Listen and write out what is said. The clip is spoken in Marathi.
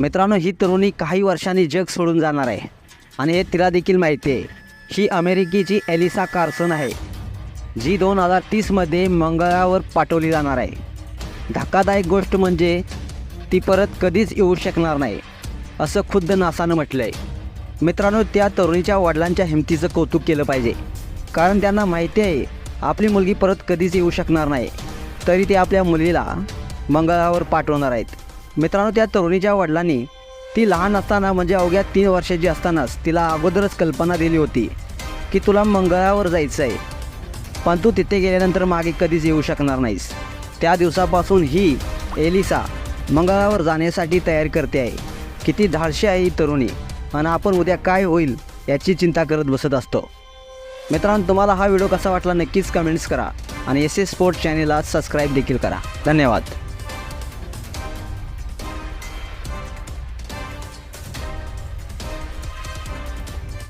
मित्रांनो ही तरुणी काही वर्षांनी जग सोडून जाणार आहे. आणि हे तिला देखील माहिती आहे. ही अमेरिकेची एलिसा कार्सन आहे जी दोन हजार तीसमध्ये मंगळावर पाठवली जाणार आहे. धक्कादायक गोष्ट म्हणजे ती परत कधीच येऊ शकणार नाही असं खुद्द नासानं म्हटलं आहे मित्रांनो त्या तरुणीच्या वडिलांच्या हिमतीचं कौतुक केलं पाहिजे. कारण त्यांना माहिती आहे आपली मुलगी परत कधीच येऊ शकणार नाही. तरी ते आपल्या मुलीला मंगळावर पाठवणार आहेत. मित्रांनो त्या तरुणीच्या वडिलांनी ती लहान असताना म्हणजे अवघ्या तीन वर्षाची असतानाच तिला अगोदरच कल्पना दिली होती की तुला मंगळावर जायचं आहे पण तू तिथे गेल्यानंतर मागे कधीच येऊ शकणार नाहीस. त्या दिवसापासून ही एलिसा मंगळावर जाण्यासाठी तयारी करते आहे. किती धाडशी आहे ही तरुणी आणि आपण उद्या काय होईल याची चिंता करत बसत असतो. मित्रांनो तुम्हाला हा व्हिडिओ कसा वाटला नक्कीच कमेंट्स करा आणि एस एस स्पोर्ट्स चॅनेलला सबस्क्राईब देखील करा. धन्यवाद.